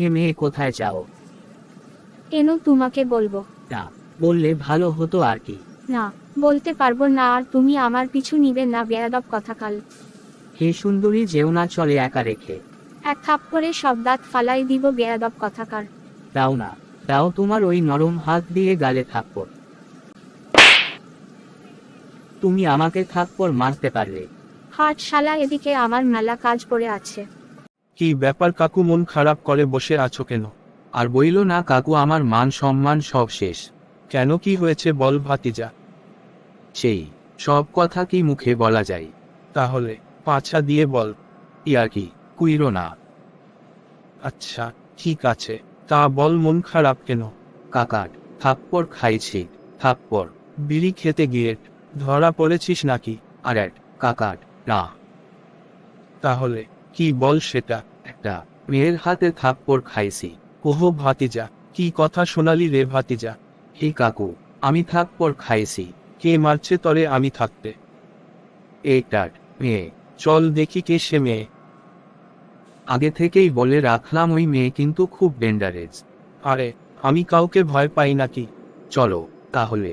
হে মেয়ে কোথায় যাও? কেন তোমাকে বলব। না বললে ভালো হতো আর কি। না বলতে পারব না আর তুমি আমার পিছু নিবে না বেয়াদব কথাকাল। হে সুন্দরী যেও না চলে একা রেখে। এক থাপ করে সব দাঁত ফালাই দিব বেয়াদব কথাকার। দাও না দাও তোমার ওই নরম হাত দিয়ে গালে থাপ্পর তুমি আমাকে থাপ্পর মারতে পারলে। হাট শালা এদিকে আমার মেলা কাজ পড়ে আছে। কি ব্যাপার কাকু মন খারাপ করে বসে আছো কেন? আর বইল না কাকু আমার মান সম্মান সব শেষ। কেন কি হয়েছে বল ভাতিজা। সেই সব কথা কি মুখে বলা যায়? তাহলে পাছা দিয়ে বল। ইয়ার কি কুইরো না। আচ্ছা ঠিক আছে তা বল মন খারাপ কেন? কাকাট থাপ্পর খাইছি থাপ্পর বিড়ি খেতে গিয়ে ধরা পড়েছিস নাকি? আর এক কাকাট না। তাহলে কি বল সেটা? একটা মেয়ের হাতে থাপ্পর খাইছি। ওহো ভাতিজা, কি কথা শোনালি রে ভাতিজা? হে কাকু, আমি থাপ্পর খাইছি, কে মারছে তরে আমি থাকতে? এইটার মেয়ে, চল দেখি কে সে মেয়ে। আগে থেকেই বলে রাখলাম ওই মেয়ে কিন্তু খুব ডেন্ডারেজ আরে, আমি কাউকে ভয় পাই নাকি? চলো, তাহলে।